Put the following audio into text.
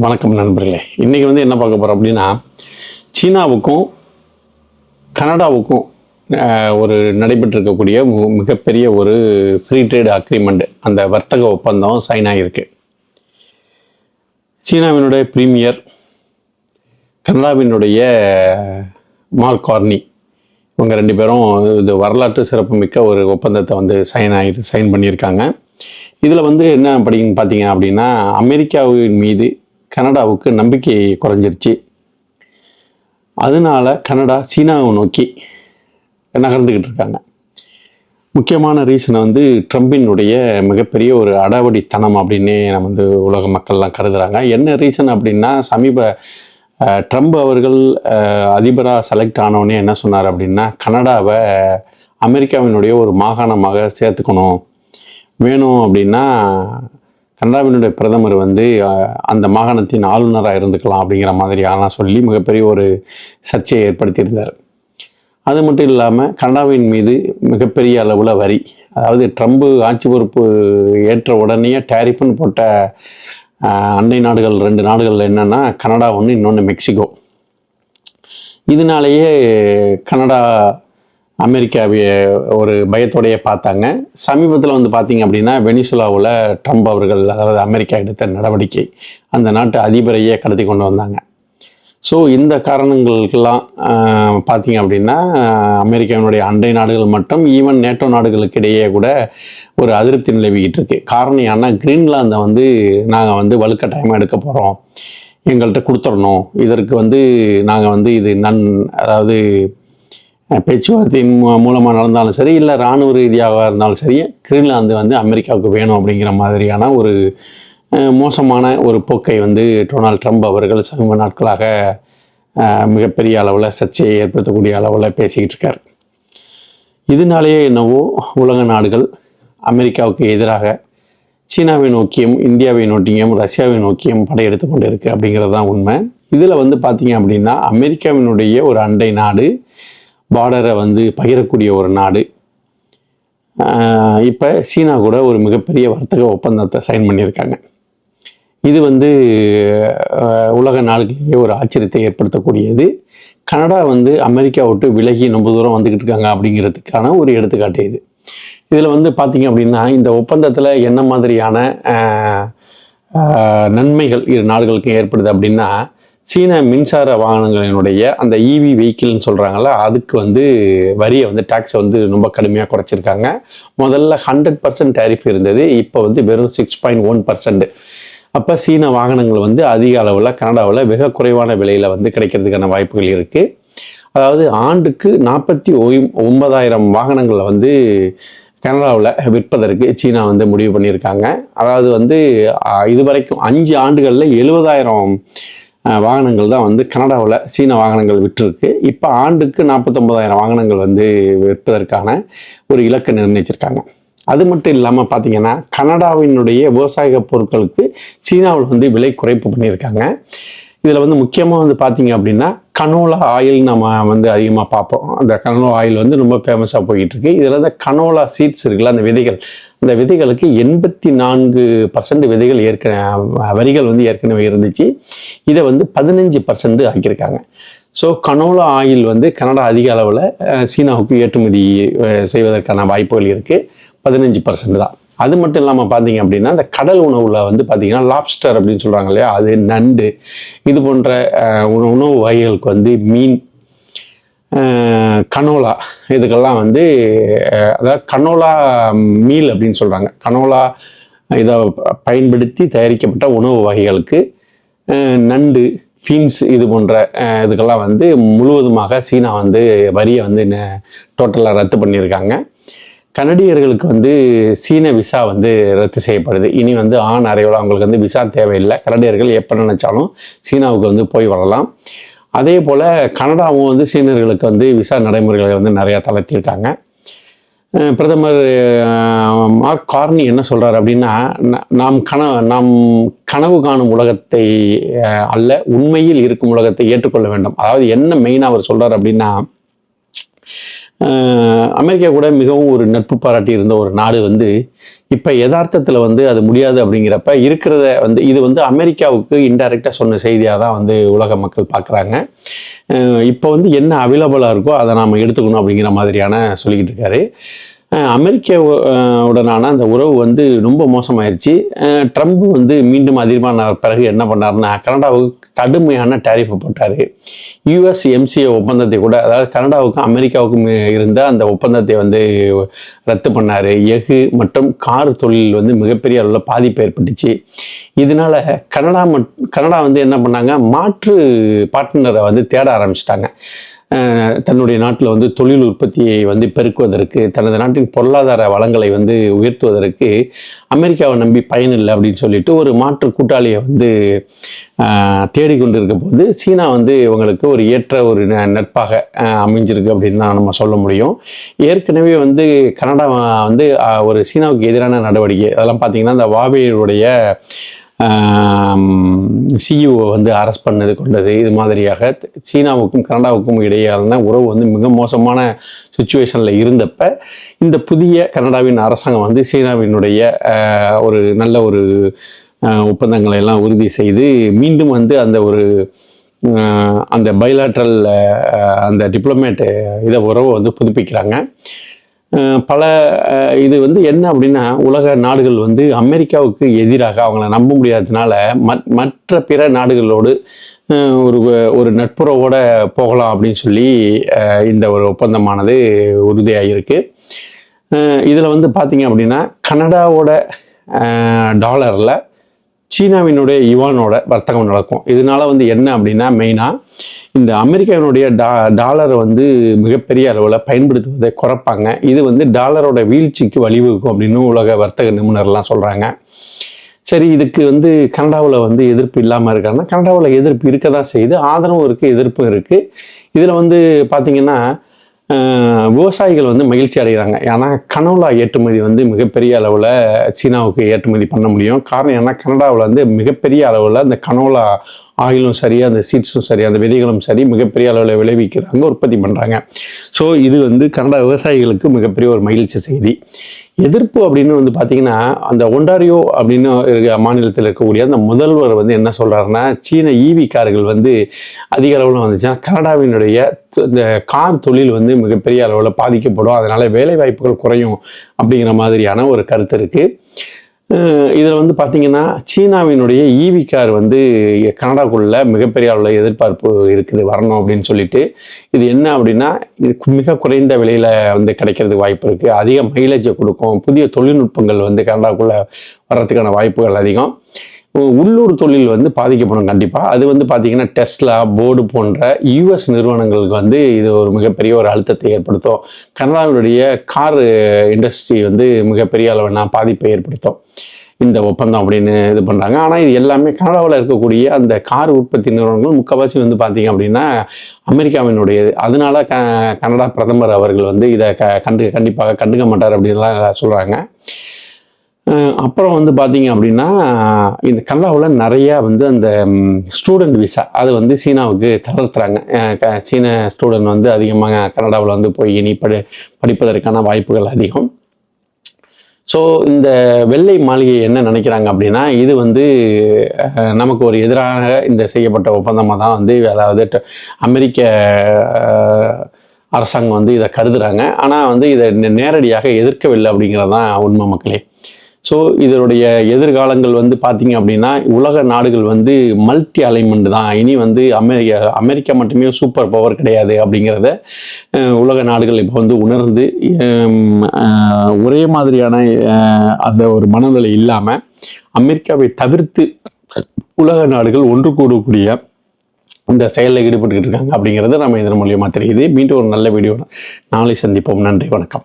வணக்கம் நண்பர்களே. இன்றைக்கி வந்து என்ன பார்க்க போகிறோம் அப்படின்னா சீனாவுக்கும் கனடாவுக்கும் ஒரு நடைபெற்றிருக்கக்கூடிய மு- மிகப்பெரிய ஒரு ஃப்ரீ ட்ரேட் அக்ரிமெண்ட் அந்த வர்த்தக ஒப்பந்தம் சைன் ஆகியிருக்கு சீனாவினுடைய பிரீமியர் கனடாவினுடைய மார்க் கார்னி இவங்க ரெண்டு பேரும் இது வரலாற்று சிறப்புமிக்க ஒரு ஒப்பந்தத்தை வந்து சைன் ஆகி சைன் பண்ணியிருக்காங்க. இதில் வந்து என்ன படிங்க பார்த்தீங்க அப்படின்னா அமெரிக்காவின் மீது கனடாவுக்கு நம்பிக்கை குறைஞ்சிருச்சு. அதனால கனடா சீனாவை நோக்கி நகர்ந்துக்கிட்டு இருக்காங்க. முக்கியமான ரீசனை வந்து ட்ரம்பினுடைய மிகப்பெரிய ஒரு அடாவடித்தனம் அப்படின்னே நம்ம வந்து உலக மக்கள்லாம் கருதுகிறாங்க என்ன ரீசன் அப்படின்னா சமீப ட்ரம்ப் அவர்கள் அதிபராக செலக்ட் ஆனவுடனே என்ன சொன்னார் அப்படின்னா கனடாவை அமெரிக்காவினுடைய ஒரு மாகாணமாக சேர்த்துக்கணும். வேணும் அப்படின்னா கனடாவினுடைய பிரதமர் வந்து அந்த மாகாணத்தின் ஆளுநராக இருந்துக்கலாம் அப்படிங்கிற மாதிரியான சொல்லி மிகப்பெரிய ஒரு சர்ச்சையை ஏற்படுத்தியிருந்தார். அது மட்டும் இல்லாமல் கனடாவின் மீது மிகப்பெரிய அளவில் வரி அதாவது ட்ரம்ப்பு ஆட்சி பொறுப்பு ஏற்ற உடனே டேரிஃப்னு போட்ட அண்டை நாடுகள் ரெண்டு நாடுகள் என்னென்னா கனடா ஒன்று இன்னொன்று மெக்சிகோ. இதனாலேயே கனடா அமெரிக்காவை ஒரு பயத்தோடையே பார்த்தாங்க. சமீபத்தில் வந்து பார்த்தீங்க அப்படின்னா வெனிசுலாவில் ட்ரம்ப் அவர்கள் அதாவது அமெரிக்கா எடுத்த நடவடிக்கை அந்த நாட்டு அதிபரையே கடத்தி கொண்டு வந்தாங்க. ஸோ இந்த காரணங்களுக்கெல்லாம் பார்த்தீங்க அப்படின்னா அமெரிக்காவினுடைய அண்டை நாடுகள் மட்டும் ஈவன் நேட்டோ நாடுகளுக்கு இடையே கூட ஒரு அதிருப்தி நிலவிக்கிட்டு இருக்கு. காரணம் ஏன்னா கிரீன்லாந்தை வந்து நாங்கள் வந்து வலுக்கட்டாயமாக எடுக்க போகிறோம் எங்கள்கிட்ட கொடுத்துடணும். இதற்கு வந்து நாங்கள் வந்து இது நன் அதாவது பேச்சுவார்த்தை பேச்சுவார்த்தையின் மூலமாக நடந்தாலும் சரி இல்லை இராணுவ ரீதியாக இருந்தாலும் சரி கிரீன்லாந்து வந்து அமெரிக்காவுக்கு வேணும் அப்படிங்கிற மாதிரியான ஒரு மோசமான ஒரு போக்கை வந்து டொனால்ட் ட்ரம்ப் அவர்கள் சமீப நாட்களாக மிகப்பெரிய அளவில் சர்ச்சையை ஏற்படுத்தக்கூடிய அளவில் பேசிக்கிட்டு இருக்கார். இதனாலேயே என்னவோ உலக நாடுகள் அமெரிக்காவுக்கு எதிராக சீனாவை நோக்கியும் இந்தியாவை நோக்கியும் ரஷ்யாவை நோக்கியும் படையெடுத்து கொண்டு இருக்குது அப்படிங்கிறது தான் உண்மை. இதில் வந்து பார்த்தீங்க அப்படின்னா அமெரிக்காவினுடைய ஒரு அண்டை நாடு பார்டரை வந்து பகிரக்கூடிய ஒரு நாடு. இப்போ சீனா கூட ஒரு மிகப்பெரிய வர்த்தக ஒப்பந்தத்தை சைன் பண்ணியிருக்காங்க. இது வந்து உலக நாடுகளிலேயே ஒரு ஆச்சரியத்தை ஏற்படுத்தக்கூடியது. கனடா வந்து அமெரிக்கா விட்டு விலகி ரொம்ப தூரம் வந்துக்கிட்டு இருக்காங்க அப்படிங்கிறதுக்கான ஒரு எடுத்துக்காட்டு இது. இதில் வந்து பார்த்தீங்க அப்படின்னா இந்த ஒப்பந்தத்தில் என்ன மாதிரியான நன்மைகள் இரு நாடுகளுக்கு ஏற்படுது அப்படின்னா சீன மின்சார வாகனங்களினுடைய அந்த இவி வெஹிக்கிள்னு சொல்கிறாங்கல்ல அதுக்கு வந்து வரியை வந்து டேக்ஸை வந்து ரொம்ப கடுமையாக குறைச்சிருக்காங்க. முதல்ல ஹண்ட்ரட் பர்சன்ட் டேரிஃப் இருந்தது இப்போ வந்து வெறும் சிக்ஸ் பாயிண்ட் ஒன் பர்சன்ட் அப்போ சீன வாகனங்கள் வந்து அதிக அளவில் கனடாவில் மிக குறைவான விலையில் வந்து கிடைக்கிறதுக்கான வாய்ப்புகள் இருக்குது அதாவது ஆண்டுக்கு நாற்பத்தி ஒன்பதாயிரம் வாகனங்களை வந்து கனடாவில் விற்பதற்கு சீனா வந்து முடிவு பண்ணியிருக்காங்க. அதாவது வந்து இது இதுவரைக்கும் அஞ்சு ஆண்டுகளில் எழுபதாயிரம் வாகனங்கள் தான் வந்து கனடாவில் சீன வாகனங்கள் விற்றுருக்கு. இப்போ ஆண்டுக்கு நாற்பத்தொம்பதாயிரம் வாகனங்கள் வந்து விற்பதற்கான ஒரு இலக்கை நிர்ணயிச்சிருக்காங்க. அது மட்டும் இல்லாமல் பார்த்தீங்கன்னா கனடாவினுடைய விவசாய பொருட்களுக்கு சீனாவில் வந்து விலை குறைப்பு பண்ணியிருக்காங்க. இதில் வந்து முக்கியமாக வந்து பார்த்தீங்க அப்படின்னா கனோலா ஆயில் நம்ம வந்து அதிகமாக பார்ப்போம். அந்த கனோலா ஆயில் வந்து ரொம்ப ஃபேமஸாக போயிட்டுருக்கு இதில் வந்து கனோலா சீட்ஸ் இருக்குல்ல அந்த விதைகள். அந்த விதைகளுக்கு எண்பத்தி நான்கு பர்சன்ட் விதைகள் ஏற்கனவே வரிகள் வந்து ஏற்கனவே இருந்துச்சு. இதை வந்து பதினஞ்சு பர்சன்ட் ஆக்கியிருக்காங்க. ஸோ கனோலா ஆயில் வந்து கனடா அதிக அளவில் சீனாவுக்கு ஏற்றுமதி செய்வதற்கான வாய்ப்புகள் இருக்குது பதினஞ்சு பர்சன்ட் தான். அது மட்டும் இல்லாமல் பார்த்தீங்க அப்படின்னா இந்த கடல் உணவில் வந்து பார்த்தீங்கன்னா லாப்ஸ்டர் அப்படின்னு சொல்கிறாங்க இல்லையா? அது நண்டு. இது போன்ற உண- உணவு வகைகளுக்கு வந்து மீன் கனோலா இதுக்கெல்லாம் வந்து அதாவது கனோலா மீல் அப்படின்னு சொல்கிறாங்க கனோலா இதை பயன்படுத்தி தயாரிக்கப்பட்ட உணவு வகைகளுக்கு நண்டு ஃபீன்ஸ் இது போன்ற இதுக்கெல்லாம் வந்து முழுவதுமாக சீனா வந்து வரியை வந்து டோட்டலாக ரத்து பண்ணியிருக்காங்க. கனடியர்களுக்கு வந்து சீன விசா வந்து ரத்து செய்யப்படுது. இனி வந்து ஆண் அறையோட அவங்களுக்கு வந்து விசா தேவையில்லை. கனடியர்கள் எப்போ நினச்சாலும் சீனாவுக்கு வந்து போய் வரலாம். அதே போல் கனடாவும் வந்து சீனர்களுக்கு வந்து விசா நடைமுறைகளை வந்து நிறையா தளர்த்தியிருக்காங்க. பிரதமர் மார்க் கார்னி என்ன சொல்கிறார் அப்படின்னா நாம் கன நாம் கனவு காணும் உலகத்தை அல்ல உண்மையில் இருக்கும் உலகத்தை ஏற்றுக்கொள்ள வேண்டும். அதாவது என்ன மெயினாக அவர் சொல்கிறார் அப்படின்னா அமெரிக்கா கூட மிகவும் ஒரு நட்பு பாராட்டி இருந்த ஒரு நாடு வந்து இப்போ யதார்த்தத்தில் வந்து அது முடியாது அப்படிங்கிறப்ப இருக்கிறத வந்து இது வந்து அமெரிக்காவுக்கு இன்டைரக்டாக சொன்ன செய்தியாக தான் வந்து உலக மக்கள் பார்க்குறாங்க இப்போ வந்து என்ன அவைலபிளாக இருக்கோ அதை நாம் எடுத்துக்கணும் அப்படிங்கிற மாதிரியான சொல்லிக்கிட்டு இருக்காரு. அமெரிக்க உடனான அந்த உறவு வந்து ரொம்ப மோசமாயிருச்சு. ட்ரம்ப் வந்து மீண்டும் அதிகமான பிறகு என்ன பண்ணாருன்னா கனடாவுக்கு கடுமையான டேரிஃப் போட்டார். யூஎஸ் எம்சிஏ ஒப்பந்தத்தை கூட அதாவது கனடாவுக்கும் அமெரிக்காவுக்கும் இருந்த அந்த ஒப்பந்தத்தை வந்து ரத்து பண்ணார். எஃகு மற்றும் கார் தொழில் வந்து மிகப்பெரிய அளவில் பாதிப்பு ஏற்பட்டுச்சு. இதனால கனடா மட் கனடா வந்து என்ன பண்ணாங்க மாற்று பார்ட்னரை வந்து தேட ஆரம்பிச்சிட்டாங்க. தன்னுடைய நாட்டில் வந்து தொழில் உற்பத்தியை வந்து பெருக்குவதற்கு தனது நாட்டின் பொருளாதார வளங்களை வந்து உயர்த்துவதற்கு அமெரிக்காவை நம்பி பயனில்லை அப்படின்னு சொல்லிட்டு ஒரு மாற்று கூட்டாளியை வந்து தேடிக்கொண்டிருக்க தேடிக்கொண்டு இருக்க போது சீனா வந்து இவங்களுக்கு ஒரு ஏற்ற ஒரு நட்பாக அமைஞ்சிருக்கு அப்படின்னு தான் நம்ம சொல்ல முடியும். ஏற்கனவே வந்து கனடா வந்து ஒரு சீனாவுக்கு எதிரான நடவடிக்கை அதெல்லாம் பார்த்தீங்கன்னா இந்த வாவேயுடைய சிஇஓ வந்து அரெஸ்ட் பண்ணது கொண்டது இது மாதிரியாக சீனாவுக்கும் கனடாவுக்கும் இடையேயான உறவு வந்து மிக மோசமான சுச்சுவேஷனில் இருந்தப்ப இந்த புதிய கனடாவின் அரசாங்கம் வந்து சீனாவினுடைய ஒரு நல்ல ஒரு ஒப்பந்தங்களை எல்லாம் உறுதி செய்து மீண்டும் வந்து அந்த ஒரு அந்த பைலாட்ரல் அந்த டிப்ளமேட் இதை உறவை வந்து புதுப்பிக்கிறாங்க. பல இது வந்து என்ன அப்படின்னா உலக நாடுகள் வந்து அமெரிக்காவுக்கு எதிராக அவங்கள நம்ப முடியாததுனால மற்- மற்ற பிற நாடுகளோடு ஒரு ஒரு நட்புறவோட போகலாம் அப்படின்னு சொல்லி இந்த ஒரு ஒப்பந்தமானது உறுதியாகிருக்கு இதில் வந்து பார்த்தீங்க அப்படின்னா கனடாவோட டாலரில் சீனாவினுடைய யுவானோட வர்த்தகம் நடக்கும். இதனால வந்து என்ன அப்படின்னா மெயினாக இந்த அமெரிக்காவினுடைய டா டாலரை வந்து மிகப்பெரிய அளவில் பயன்படுத்துவதை குறைப்பாங்க. இது வந்து டாலரோட வீழ்ச்சிக்கு வழிவகுக்கும் அப்படின்னு உலக வர்த்தக நிபுணர்லாம் சொல்கிறாங்க சரி இதுக்கு வந்து கனடாவில் வந்து எதிர்ப்பு இல்லாமல் இருக்காங்கன்னா கனடாவில் எதிர்ப்பு இருக்க தான் செய்யுது. ஆதரவும் இருக்குது எதிர்ப்பும் இருக்குது இதில் வந்து பார்த்திங்கன்னா விவசாயிகள் வந்து மகிழ்ச்சி அடைகிறாங்க. ஏன்னா கனோலா ஏற்றுமதி வந்து மிகப்பெரிய அளவில் சீனாவுக்கு ஏற்றுமதி பண்ண முடியும். காரணம் ஏன்னா கனடாவில் வந்து மிகப்பெரிய அளவில் அந்த கனோலா ஆயிலும் சரி அந்த சீட்ஸும் சரி அந்த விதைகளும் சரி மிகப்பெரிய அளவில் விளைவிக்கிறாங்க உற்பத்தி பண்ணுறாங்க ஸோ இது வந்து கனடா விவசாயிகளுக்கு மிகப்பெரிய ஒரு மகிழ்ச்சி செய்தி. எதிர்ப்பு அப்படின்னு வந்து பார்த்தீங்கன்னா அந்த ஒண்டாரியோ அப்படின்னு இருக்க மாநிலத்தில் இருக்கக்கூடிய அந்த முதல்வர் வந்து என்ன சொல்கிறாருன்னா சீன ஈவி கார்கள் வந்து அதிக அளவில் வந்துச்சுன்னா கனடாவினுடைய இந்த கார் தொழில் வந்து மிகப்பெரிய அளவில் பாதிக்கப்படும். அதனால் வேலை வாய்ப்புகள் குறையும் அப்படிங்கிற மாதிரியான ஒரு கருத்து இருக்குது இதில் வந்து பார்த்தீங்கன்னா சீனாவினுடைய ஈவி கார் வந்து கனடாக்குள்ள மிகப்பெரிய அளவில் எதிர்பார்ப்பு இருக்குது வரணும் அப்படின்னு சொல்லிட்டு. இது என்ன அப்படின்னா இது மிக குறைந்த விலையில் வந்து கிடைக்கிறதுக்கு வாய்ப்பு இருக்குது அதிக மைலேஜை கொடுக்கும். புதிய தொழில்நுட்பங்கள் வந்து கனடாக்குள்ளே வர்றதுக்கான வாய்ப்புகள் அதிகம். உள்ளூர் தொழில் வந்து பாதிக்கப்படும் கண்டிப்பாக அது வந்து பார்த்தீங்கன்னா டெஸ்லா போர்டு போன்ற யூஎஸ் நிறுவனங்களுக்கு வந்து இது ஒரு மிகப்பெரிய ஒரு அழுத்தத்தை ஏற்படுத்தும். கனடாவினுடைய கார் இண்டஸ்ட்ரி வந்து மிகப்பெரிய அளவான பாதிப்பை ஏற்படுத்தும். இந்த ஒப்பந்தம் அப்படின்னு இது பண்ணுறாங்க ஆனால் இது எல்லாமே கனடாவில் இருக்கக்கூடிய அந்த கார் உற்பத்தி நிறுவனங்கள் முக்கால்வாசி வந்து பார்த்திங்க அப்படின்னா அமெரிக்காவினுடையது அதனால க கனடா பிரதமர் அவர்கள் வந்து இதை க கண்டு கண்டிப்பாக கண்டுக்க மாட்டார் அப்படின்லாம் சொல்கிறாங்க அப்புறம் வந்து பார்த்தீங்க அப்படின்னா இந்த கனடாவில் நிறையா வந்து அந்த ஸ்டூடெண்ட் விசா அது வந்து சீனாவுக்கு தளர்த்துறாங்க. க- சீன ஸ்டூடெண்ட் வந்து அதிகமாக கனடாவில் வந்து போய் இனி படி படிப்பதற்கான வாய்ப்புகள் அதிகம். ஸோ இந்த வெள்ளை மாளிகை என்ன நினைக்கிறாங்க அப்படின்னா இது வந்து நமக்கு ஒரு எதிராக இந்த செய்யப்பட்ட ஒப்பந்தமாக தான் வந்து அதாவது ட- அமெரிக்க அரசாங்கம் வந்து இதை கருதுறாங்க. ஆனால் வந்து இதை நேரடியாக எதிர்க்கவில்லை அப்படிங்கிறது தான் உண்மை மக்களே. ஸோ இதனுடைய எதிர்காலங்கள் வந்து பார்த்தீங்க அப்படின்னா உலக நாடுகள் வந்து மல்டி அலைன்மெண்ட் தான். இனி வந்து அமெரிக்கா அமெரிக்கா மட்டுமே சூப்பர் பவர் கிடையாது அப்படிங்கிறத உலக நாடுகள் இப்போ வந்து உணர்ந்து ஒரே மாதிரியான அந்த ஒரு மனநிலை இல்லாமல் அமெரிக்காவை தவிர்த்து உலக நாடுகள் ஒன்று கூடக்கூடிய இந்த செயலில் ஈடுபட்டுக்கிட்டு இருக்காங்க அப்படிங்கிறது நம்ம இதன் மூலியமாக தெரியுது. மீண்டும் ஒரு நல்ல வீடியோ நாளை சந்திப்போம். நன்றி வணக்கம்.